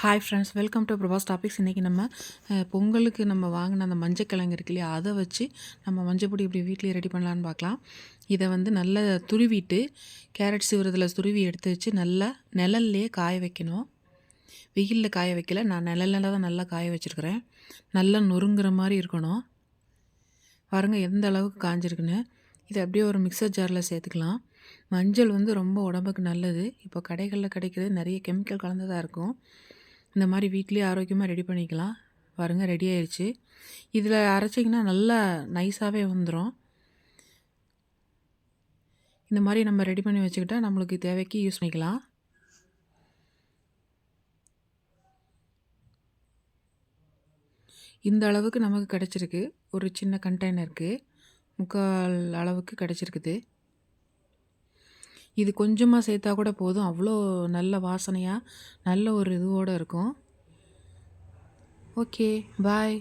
Hi friends welcome to Prabhas topics இன்றைக்கி நம்ம பொங்கலுக்கு நம்ம வாங்கின அந்த மஞ்சக்கிழங்கு இருக்கு இல்லையா அதை வச்சு நம்ம மஞ்சப்பொடி இப்படி வீட்லேயே ரெடி பண்ணலான்னு பார்க்கலாம். இதை வந்து நல்லா துருவிட்டு கேரட் சிவரத்தில் துருவி எடுத்து வச்சு நல்லா நிழல்லையே காய வைக்கணும். வெயிலில் காய வைக்கல நான் நிழல்ல தான் நல்லா காய வச்சுருக்கிறேன். நல்லா நொறுங்குற மாதிரி இருக்கணும். பாருங்க எந்த அளவுக்கு காஞ்சிருக்குன்னு. இதை அப்படியே ஒரு மிக்சர் ஜாரில் சேர்த்துக்கலாம். மஞ்சள் வந்து ரொம்ப உடம்புக்கு நல்லது. இப்போ கடைகளில் கிடைக்கிறது நிறைய கெமிக்கல் கலந்ததாக இருக்கும். இந்த மாதிரி வீட்லேயே ஆரோக்கியமாக ரெடி பண்ணிக்கலாம். பாருங்க ரெடி ஆயிடுச்சு இதில் அரைச்சிங்கன்னா நல்லா நைஸாகவே வந்துடும் இந்த மாதிரி நம்ம ரெடி பண்ணி வச்சுக்கிட்டால் நம்மளுக்கு தேவைக்கு யூஸ் பண்ணிக்கலாம். இந்த அளவுக்கு நமக்கு கிடச்சிருக்கு. ஒரு சின்ன கண்டெய்னருக்கு முக்கால் அளவுக்கு கிடச்சிருக்குது. இது கொஞ்சமாக சேர்த்தா கூட போதும். அவ்வளோ நல்ல வாசனையாக நல்ல ஒரு இதுவோடு இருக்கும். Okay bye